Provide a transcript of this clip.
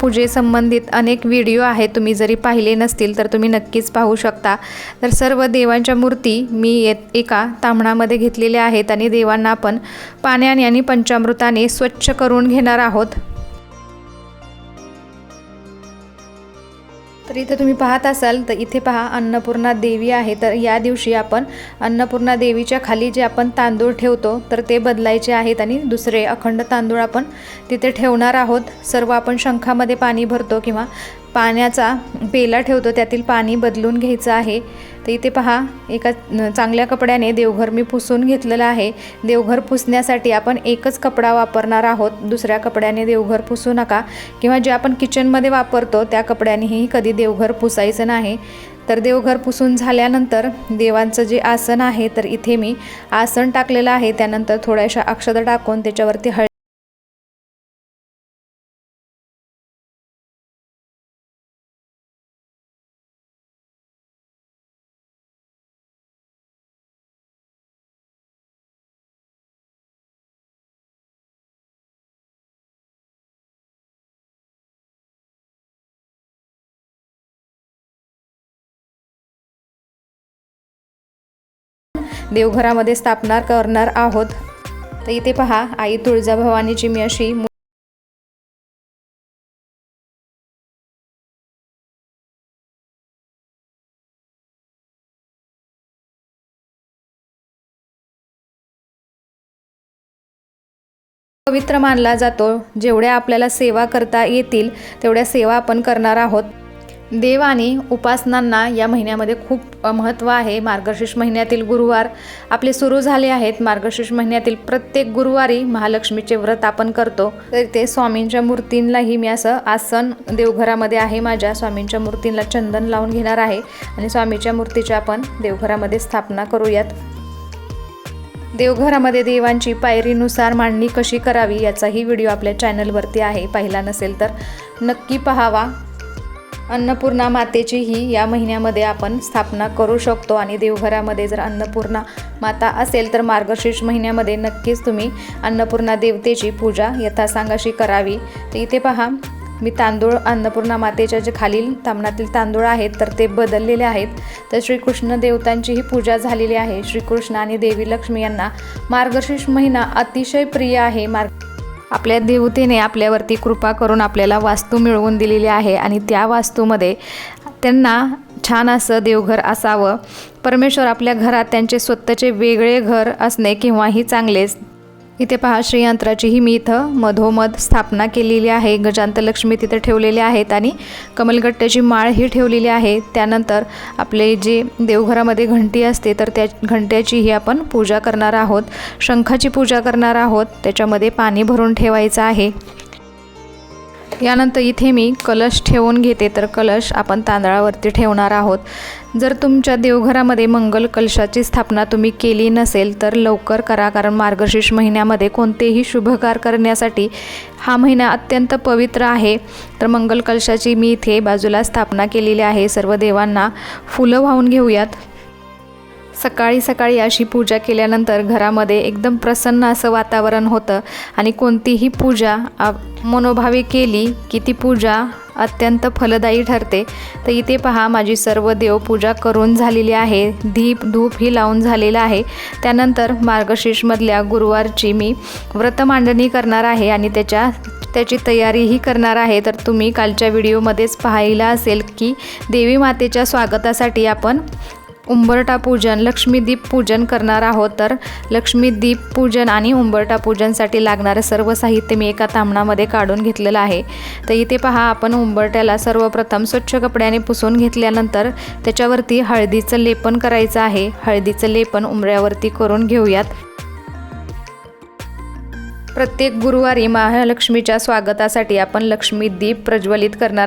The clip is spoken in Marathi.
पूजेसंबंधित अनेक व्हिडिओ आहेत. तुम्ही जरी पाहिले नसतील तर तुम्ही नक्कीच पाहू शकता. तर सर्व देवांच्या मूर्ती मी येत एका तांबणामध्ये घेतलेल्या आहेत आणि देवांना आपण पाण्याने आणि पंचामृताने स्वच्छ करून घेणार आहोत. तर इथे तुम्ही पाहत असाल तर इथे पहा अन्नपूर्णा देवी आहे. तर या दिवशी आपण अन्नपूर्णा देवीच्या खाली जे आपण तांदूळ ठेवतो तर ते बदलायचे आहेत आणि दुसरे अखंड तांदूळ आपण तिथे ठेवणार आहोत. सर्व आपण शंखामध्ये पाणी भरतो किंवा पाण्याचा पेला ठेवतो त्यातील पाणी बदलून घ्यायचं आहे. तर इथे पहा एका चांगल्या कपड्याने देवघर मी पुसून घेतलेलं आहे. देवघर पुसण्यासाठी आपण एकच कपडा वापरणार आहोत. दुसऱ्या कपड्याने देवघर पुसू नका. किंवा जे आपण किचनमध्ये वापरतो त्या कपड्यानेही कधी देवघर पुसायचं नाही. तर देवघर पुसून झाल्यानंतर देवांचं जे आसन आहे तर इथे मी आसन टाकलेलं आहे. त्यानंतर थोड्याशा अक्षता टाकून त्याच्यावरती हळ देवघरामध्ये स्थापना करणार आहोत. तर इथे पहा आई तुळजाभवानीची मी अशी पवित्र मानला जातो. जेवढ्या आपल्याला सेवा करता येतील तेवढ्या सेवा आपण करणार आहोत. देव आणि उपासनांना या महिन्यामध्ये खूप महत्त्व आहे. मार्गशीर्ष महिन्यातील गुरुवार आपले सुरू झाले आहेत. मार्गशीर्ष महिन्यातील प्रत्येक गुरुवारी महालक्ष्मीचे व्रत आपण करतो. तर ते स्वामींच्या मूर्तींलाही मी असं आसन देवघरामध्ये आहे माझ्या. स्वामींच्या मूर्तींना चंदन लावून घेणार आहे आणि स्वामीच्या मूर्तीची आपण देवघरामध्ये स्थापना करूयात. देवघरामध्ये देवांची पायरीनुसार मांडणी कशी करावी याचाही व्हिडिओ आपल्या चॅनलवरती आहे. पाहिला नसेल तर नक्की पहावा. अन्नपूर्णा मातेचीही या महिन्यामध्ये आपण स्थापना करू शकतो आणि देवघरामध्ये जर अन्नपूर्णा माता असेल तर मार्गशीर्ष महिन्यामध्ये नक्कीच तुम्ही अन्नपूर्णा देवतेची पूजा यथासांगाशी करावी. तर इथे पहा मी तांदूळ अन्नपूर्णा मातेच्या जे खालील तांबणातील तांदूळ आहेत तर ते बदललेले आहेत. तर श्रीकृष्ण देवतांचीही पूजा झालेली आहे. श्रीकृष्ण आणि देवी लक्ष्मी यांना मार्गशीर्ष महिना अतिशय प्रिय आहे. मार्ग आपल्या देवतेने आपल्यावरती कृपा करून आपल्याला वास्तू मिळवून दिलेली आहे आणि त्या वास्तूमध्ये त्यांना छान असं देवघर असावं. परमेश्वर आपल्या घरात त्यांचे स्वतःचे वेगळे घर असणे केव्हाही चांगलेच इथे पहा श्रीयंत्राचीही मी इथं मधोमध स्थापना केलेली आहे. गजांतलक्ष्मी तिथे ठेवलेले आहेत आणि कमलगट्ट्याची माळ ही ठेवलेली आहे. त्यानंतर आपले जे देवघरामध्ये घंटी असते तर त्या घंट्याचीही आपण पूजा करणार आहोत. शंखाची पूजा करणार आहोत. त्याच्यामध्ये पाणी भरून ठेवायचं आहे. यानंतर इथे मी कलश ठेवून घेते. तर कलश आपण तांदळावरती ठेवणार आहोत. जर तुमच्या देवघरामध्ये मंगल कलशाची स्थापना तुम्ही केली नसेल तर लवकर करा. कारण मार्गशीर्ष महिन्यामध्ये कोणतेही शुभकार करण्यासाठी हा महिना अत्यंत पवित्र आहे. तर मंगल कलशाची मी इथे बाजूला स्थापना केलेली आहे. सर्व देवांना फुलं वाहून घेऊयात. सकाळी सकाळी अशी पूजा केल्यानंतर घरामध्ये एकदम प्रसन्न असं वातावरण होतं. आणि कोणतीही पूजा मनोभावी केली की ती पूजा अत्यंत फलदायी ठरते. तर इथे पहा माझी सर्व देवपूजा करून झालेली आहे. धीप धूप ही लावून झालेलं आहे. त्यानंतर मार्गशीर्षमधल्या गुरुवारची मी व्रत मांडणी करणार आहे आणि त्याच्या त्याची तयारीही करणार आहे. तर तुम्ही कालच्या व्हिडिओमध्येच पाहायला असेल की देवी मातेच्या स्वागतासाठी आपण उंबरटा पूजन लक्ष्मीदीप पूजन करणार आहोत. तर लक्ष्मीदीप पूजन आणि उंबरटा पूजनसाठी लागणारं सर्व साहित्य मी एका तांबणामध्ये काढून घेतलेलं आहे. तर इथे पहा आपण उंबरट्याला सर्वप्रथम स्वच्छ कपड्याने पुसून घेतल्यानंतर त्याच्यावरती हळदीचं लेपन करायचं आहे. हळदीचं लेपन उंबऱ्यावरती करून घेऊयात. प्रत्येक गुरुवारी महालक्ष्मीच्या स्वागतासाठी आपण लक्ष्मी दीप प्रज्वलित करणार